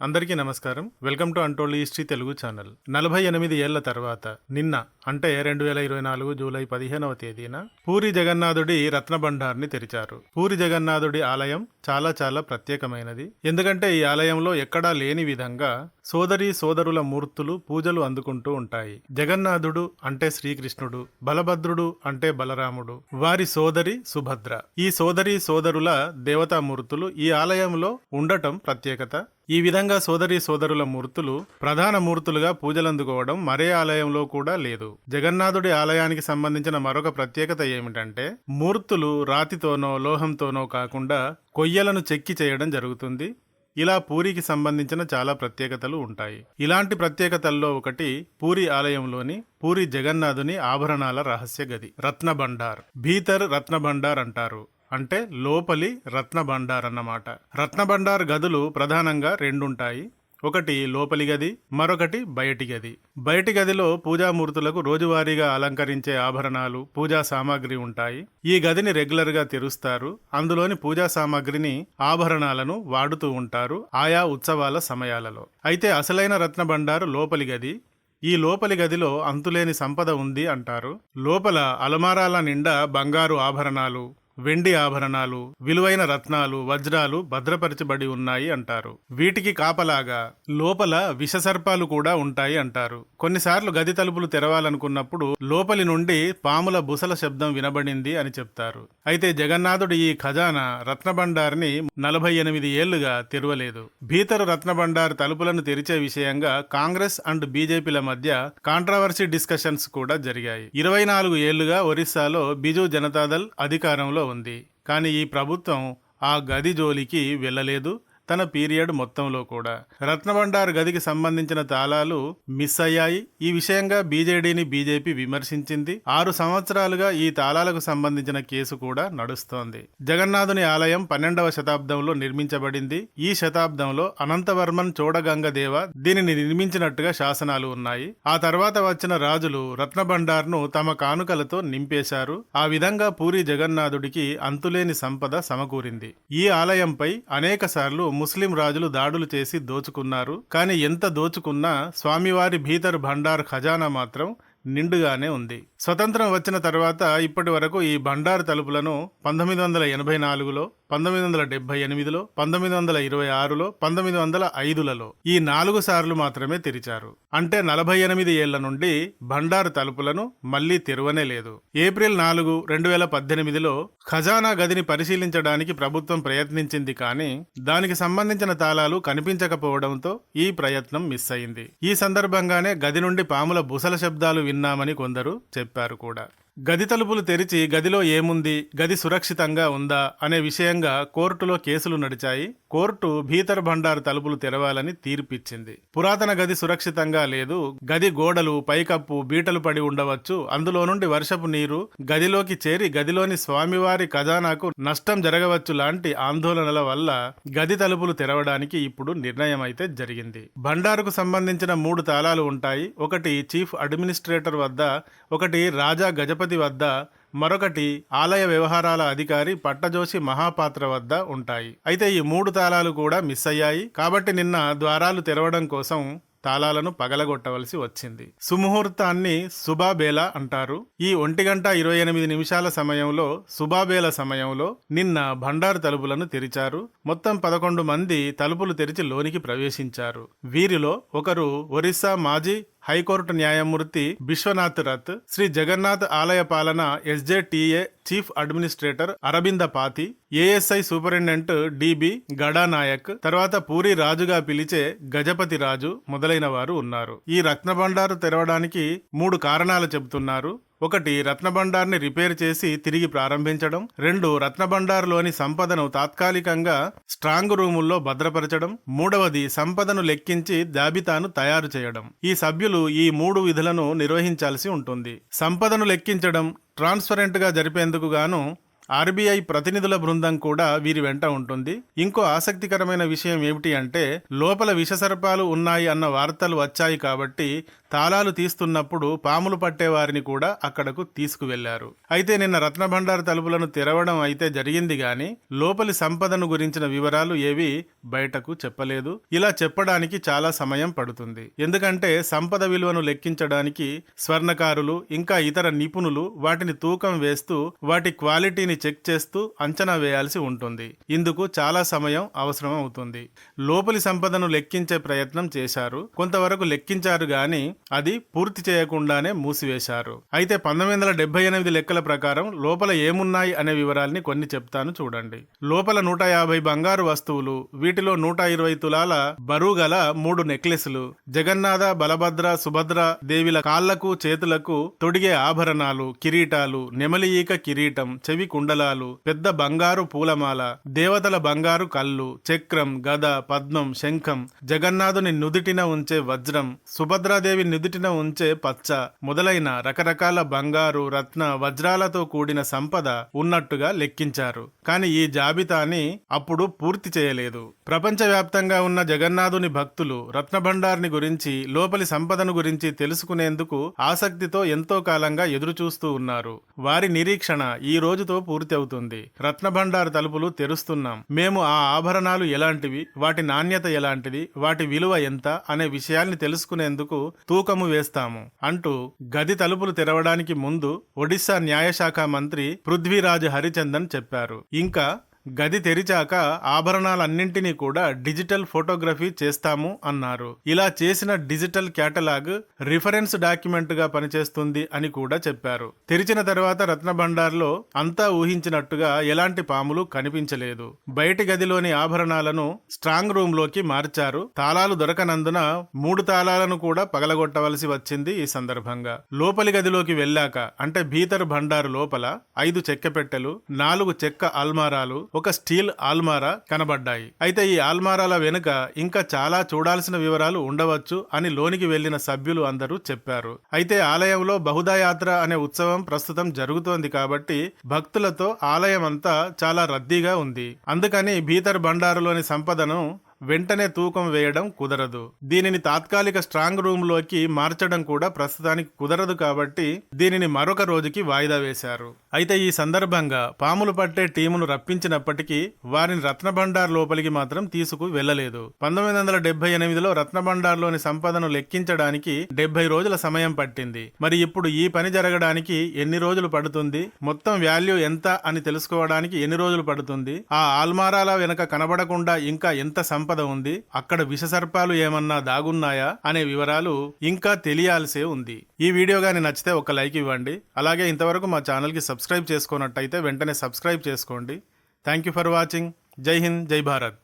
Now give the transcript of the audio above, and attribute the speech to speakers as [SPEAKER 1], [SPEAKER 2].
[SPEAKER 1] అందరికీ నమస్కారం. Welcome to అంటోళ్ళు హిస్టరీ తెలుగు ఛానల్. నలభై ఎనిమిది ఏళ్ళ తర్వాత నిన్న అంటే రెండు వేల ఇరవై నాలుగు జూలై పదిహేనవ తేదీన పూరి జగన్నాథుడి రత్నభండార్ని తెరిచారు. పూరి జగన్నాథుడి ఆలయం చాలా చాలా ప్రత్యేకమైనది. ఎందుకంటే ఈ ఆలయంలో ఎక్కడా లేని విధంగా సోదరీ సోదరుల మూర్తులు పూజలు అందుకుంటూ ఉంటాయి. జగన్నాథుడు అంటే శ్రీకృష్ణుడు బలభద్రుడు అంటే బలరాముడు వారి సోదరి సుభద్ర. ఈ సోదరీ సోదరుల దేవతామూర్తులు ఈ ఆలయంలో ఉండటం ప్రత్యేకత. ఈ విధంగా సోదరి సోదరుల మూర్తులు ప్రధాన మూర్తులుగా పూజలందుకోవడం మరే ఆలయంలో కూడా లేదు. జగన్నాథుడి ఆలయానికి సంబంధించిన మరొక ప్రత్యేకత ఏమిటంటే మూర్తులు రాతితోనో లోహంతోనో కాకుండా కొయ్యలను చెక్కి చేయడం జరుగుతుంది. ఇలా పూరికి సంబంధించిన చాలా ప్రత్యేకతలు ఉంటాయి. ఇలాంటి ప్రత్యేకతల్లో ఒకటి పూరి ఆలయంలోని పూరి జగన్నాథుని ఆభరణాల రహస్య గది రత్న భండార్ భీతర్ రత్న భండార్ అంటారు. అంటే లోపలి రత్న భండార్ అన్నమాట. రత్న భండార్ గదులు ప్రధానంగా రెండుంటాయి. ఒకటి లోపలి గది మరొకటి బయటి గది. బయటి గదిలో పూజామూర్తులకు రోజువారీగా అలంకరించే ఆభరణాలు పూజా సామాగ్రి ఉంటాయి. ఈ గదిని రెగ్యులర్గా తెరుస్తారు. అందులోని పూజా సామాగ్రిని ఆభరణాలను వాడుతూ ఉంటారు ఆయా ఉత్సవాల సమయాలలో. అయితే అసలైన రత్న భండారు లోపలి గది. ఈ లోపలి గదిలో అంతులేని సంపద ఉంది అంటారు. లోపల అలమారాల నిండా బంగారు ఆభరణాలు వెండి ఆభరణాలు విలువైన రత్నాలు వజ్రాలు భద్రపరచబడి ఉన్నాయి అంటారు. వీటికి కాపలాగా లోపల విషసర్పాలు కూడా ఉంటాయి అంటారు. కొన్నిసార్లు గది తలుపులు తెరవాలనుకున్నప్పుడు లోపలి నుండి పాముల బుసల శబ్దం వినబడింది అని చెప్తారు. అయితే జగన్నాథుడు ఈ ఖజానా రత్నభండార్ని నలభై ఎనిమిది ఏళ్ళుగా తెరవలేదు. భీతరు రత్నభండార్ తలుపులను తెరిచే విషయంగా కాంగ్రెస్ అండ్ బీజేపీల మధ్య కాంట్రవర్సీ డిస్కషన్స్ కూడా జరిగాయి. ఇరవై నాలుగు ఏళ్ళుగా ఒరిస్సాలో బిజు జనతాదళ్ అధికారంలో ఉంది. కానీ ఈ ప్రభుత్వం ఆ గది జోలికి వెళ్ళలేదు. తన పీరియడ్ మొత్తంలో కూడా. రత్నభండార్ గదికి సంబంధించిన తాళాలు మిస్ అయ్యాయి. ఈ విషయంగా బీజేడీని బీజేపీ విమర్శించింది. ఆరు సంవత్సరాలుగా ఈ తాళాలకు సంబంధించిన కేసు కూడా నడుస్తోంది. జగన్నాథుని ఆలయం పన్నెండవ శతాబ్దంలో నిర్మించబడింది. ఈ శతాబ్దంలో అనంతవర్మన్ చోడగంగదేవ దీనిని నిర్మించినట్టుగా శాసనాలు ఉన్నాయి. ఆ తర్వాత వచ్చిన రాజులు రత్నభండార్ను తమ కానుకలతో నింపేశారు. ఆ విధంగా పూరి జగన్నాథుడికి అంతులేని సంపద సమకూరింది. ఈ ఆలయంపై అనేక సార్లు ముస్లిం రాజులు దాడులు చేసి దోచుకున్నారు. కానీ ఎంత దోచుకున్నా స్వామివారి భీతర్ భండార్ ఖజానా మాత్రం నిండుగానే ఉంది. స్వతంత్రం వచ్చిన తర్వాత ఇప్పటి వరకు ఈ భండారు తలుపులను పంతొమ్మిది వందల ఎనభై నాలుగులో పంతొమ్మిది వందల డెబ్బై ఎనిమిదిలో పంతొమ్మిది వందల ఇరవై ఆరులో పంతొమ్మిది వందల ఐదులలో ఈ నాలుగు సార్లు మాత్రమే తెరిచారు. అంటే నలభై ఎనిమిది ఏళ్ళ నుండి భండార్ తలుపులను మళ్ళీ తెరవనే లేదు. ఏప్రిల్ నాలుగు రెండు వేల పద్దెనిమిదిలో ఖజానా గదిని పరిశీలించడానికి ప్రభుత్వం ప్రయత్నించింది కానీ దానికి సంబంధించిన తాళాలు కనిపించకపోవడంతో ఈ ప్రయత్నం మిస్ అయింది. ఈ సందర్భంగానే గది నుండి పాముల బుసల శబ్దాలు విన్నామని కొందరు చెప్పారు కూడా. గది తలుపులు తెరిచి గదిలో ఏముంది? గది సురక్షితంగా ఉందా? అనే విషయంగా కోర్టులో కేసులు నడిచాయి. కోర్టు భీతర్ భండార్ తలుపులు తెరవాలని తీర్పిచ్చింది. పురాతన గది సురక్షితంగా లేదు. గది గోడలు పైకప్పు బీటలు పడి ఉండవచ్చు. అందులో నుండి వర్షపు నీరు గదిలోకి చేరి గదిలోని స్వామివారి ఖజానాకు నష్టం జరగవచ్చు లాంటి ఆందోళనల వల్ల గది తలుపులు తెరవడానికి ఇప్పుడు నిర్ణయం అయితే జరిగింది. భండారుకు సంబంధించిన మూడు తాళాలు ఉంటాయి. ఒకటి చీఫ్ అడ్మినిస్ట్రేటర్ వద్ద ఒకటి రాజా గజపతి వద్ద మరొకటి ఆలయ వ్యవహారాల అధికారి పట్టజోషి మహాపాత్ర వద్ద ఉంటాయి. అయితే ఈ మూడు తాళాలు కూడా మిస్ అయ్యాయి. కాబట్టి నిన్న ద్వారాలు తెరవడం కోసం తాళాలను పగలగొట్టవలసి వచ్చింది. సుముహూర్తాన్ని సుబాబేల అంటారు. ఈ ఒంటి గంట ఇరవై ఎనిమిది నిమిషాల సమయంలో సుబాబేల సమయంలో నిన్న భండారు తలుపులను తెరిచారు. మొత్తం పదకొండు మంది తలుపులు తెరిచి లోనికి ప్రవేశించారు. వీరిలో ఒకరు ఒరిస్సా మాజీ హైకోర్టు న్యాయమూర్తి విశ్వనాథ్ రత్ శ్రీ జగన్నాథ్ ఆలయ పాలన ఎస్జేటీఏ చీఫ్ అడ్మినిస్ట్రేటర్ అరవింద పాతి ఏఎస్ఐ సూపరింటెండెంట్ డిబి గడానాయక్ తర్వాత పూరి రాజుగా పిలిచే గజపతి రాజు మొదలైన వారు ఉన్నారు. ఈ రత్నభండారు తెరవడానికి మూడు కారణాలు చెబుతున్నారు. ఒకటి రత్నభండార్ని రిపేర్ చేసి తిరిగి ప్రారంభించడం. రెండు రత్నభండార్లోని సంపదను తాత్కాలికంగా స్ట్రాంగ్ రూముల్లో భద్రపరచడం. మూడవది సంపదను లెక్కించి జాబితాను తయారు చేయడం. ఈ సభ్యులు ఈ మూడు విధులను నిర్వహించాల్సి ఉంటుంది. సంపదను లెక్కించడం ట్రాన్స్పరెంట్గా జరిపేందుకు గాను ఆర్బీఐ ప్రతినిధుల బృందం కూడా వీరి వెంట ఉంటుంది. ఇంకో ఆసక్తికరమైన విషయం ఏమిటి అంటే లోపల విషసర్పాలు ఉన్నాయి అన్న వార్తలు వచ్చాయి కాబట్టి తాళాలు తీస్తున్నప్పుడు పాములు పట్టే వారిని కూడా అక్కడకు తీసుకువెళ్ళారు. అయితే నిన్న రత్నభండార్ తలుపులను తెరవడం అయితే జరిగింది గాని లోపలి సంపదను గురించిన వివరాలు ఏవి బయటకు చెప్పలేదు. ఇలా చెప్పడానికి చాలా సమయం పడుతుంది. ఎందుకంటే సంపద విలువను లెక్కించడానికి స్వర్ణకారులు ఇంకా ఇతర నిపుణులు వాటిని తూకం వేస్తూ వాటి క్వాలిటీని చెక్ చేస్తూ అంచనా వేయాల్సి ఉంటుంది. ఇందుకు చాలా సమయం అవసరం అవుతుంది. లోపలి సంపదను లెక్కించే ప్రయత్నం చేశారు. కొంతవరకు లెక్కించారు గాని అది పూర్తి చేయకుండానే మూసివేశారు. అయితే పంతొమ్మిది వందల డెబ్బై ఎనిమిది లెక్కల ప్రకారం లోపల ఏమున్నాయి అనే వివరాల్ని కొన్ని చెప్తాను చూడండి. లోపల నూట యాభై బంగారు వస్తువులు వీటిలో నూట ఇరవై తులాల బరువు గల మూడు నెక్లెస్లు జగన్నాథ బలభద్ర సుభద్ర దేవిల కాళ్ళకు చేతులకు తొడిగే ఆభరణాలు కిరీటాలు నెమలి ఈక కిరీటం చెవి కుండలాలు పెద్ద బంగారు పూలమాల దేవతల బంగారు కళ్ళు చక్రం గద పద్మం శంఖం జగన్నాథుని నుదిటిన ఉంచే వజ్రం సుభద్రాదేవి నుదిటిన ఉంచే పచ్చ మొదలైన రకరకాల బంగారు రత్న వజ్రాలతో కూడిన సంపద ఉన్నట్టుగా లెక్కించారు. కానీ ఈ జాబితాని అప్పుడు పూర్తి చేయలేదు. ప్రపంచవ్యాప్తంగా ఉన్న జగన్నాథుని భక్తులు రత్నభండార్ని గురించి లోపలి సంపదను గురించి తెలుసుకునేందుకు ఆసక్తితో ఎంతో కాలంగా ఎదురుచూస్తూ ఉన్నారు. వారి నిరీక్షణ ఈ రోజుతో పూర్తి అవుతుంది రత్నభండార్ తలుపులు తెరుస్తున్నాం. మేము ఆ ఆభరణాలు ఎలాంటివి? వాటి నాణ్యత ఎలాంటిది? వాటి విలువ ఎంత? అనే విషయాల్ని తెలుసుకునేందుకు తూకము వేస్తాము. అంటూ గది తలుపులు తెరవడానికి ముందు ఒడిశా న్యాయశాఖ మంత్రి పృథ్వీరాజ్ హరిచందన్ చెప్పారు. ఇంకా గది తెరిచాక ఆభరణాలన్నింటినీ కూడా డిజిటల్ ఫోటోగ్రఫీ చేస్తాము అన్నారు. ఇలా చేసిన డిజిటల్ క్యాటలాగ్ రిఫరెన్స్ డాక్యుమెంట్గా పనిచేస్తుంది అని కూడా చెప్పారు. తెరిచిన తర్వాత రత్న భండార్లో అంతా ఊహించినట్టుగా ఎలాంటి పాములు కనిపించలేదు. బయటి గదిలోని ఆభరణాలను స్ట్రాంగ్ రూమ్లోకి మార్చారు. తాళాలు దొరకనందున మూడు తాళాలను కూడా పగలగొట్టవలసి వచ్చింది ఈ సందర్భంగా. లోపలి గదిలోకి వెళ్ళాక అంటే భీతర్ భండారు లోపల ఐదు చెక్క పెట్టెలు నాలుగు చెక్క అల్మారాలు ఒక స్టీల్ ఆల్మారా కనబడ్డాయి. అయితే ఈ ఆల్మారాల వెనుక ఇంకా చాలా చూడాల్సిన వివరాలు ఉండవచ్చు అని లోనికి వెళ్ళిన సభ్యులు అందరూ చెప్పారు. అయితే ఆలయంలో బహుదాయాత్ర అనే ఉత్సవం ప్రస్తుతం జరుగుతోంది కాబట్టి భక్తులతో ఆలయం అంతా చాలా రద్దీగా ఉంది. అందుకని భీతర్ బండారులోని సంపదను వెంటనే తూకం వేయడం కుదరదు. దీనిని తాత్కాలిక స్ట్రాంగ్ రూమ్లోకి మార్చడం కూడా ప్రస్తుతానికి కుదరదు కాబట్టి దీనిని మరొక రోజుకి వాయిదా వేశారు. అయితే ఈ సందర్భంగా పాములు పట్టే టీమును రప్పించినప్పటికీ వారిని రత్నభండార్ లోపలికి మాత్రం తీసుకు వెళ్ళలేదు పంతొమ్మిది వందల డెబ్బై ఎనిమిదిలో రత్నభండార్లోని సంపదను లెక్కించడానికి డెబ్బై రోజుల సమయం పట్టింది. మరి ఇప్పుడు ఈ పని జరగడానికి ఎన్ని రోజులు పడుతుంది? మొత్తం వాల్యూ ఎంత అని తెలుసుకోవడానికి ఎన్ని రోజులు పడుతుంది? ఆ ఆల్మారాల వెనక కనబడకుండా ఇంకా ఎంత సంపద ఉంది. అక్కడ విషసర్పాలు ఏమన్నా దాగున్నాయా? అనే వివరాలు ఇంకా తెలియాల్సే ఉంది. ఈ వీడియో గాని నచ్చితే ఒక లైక్ ఇవ్వండి. అలాగే ఇంతవరకు మా ఛానల్కి సబ్స్క్రైబ్ చేసుకున్నట్టయితే వెంటనే సబ్స్క్రైబ్ చేసుకోండి. Thank you for watching. జై హింద్ జై భారత్.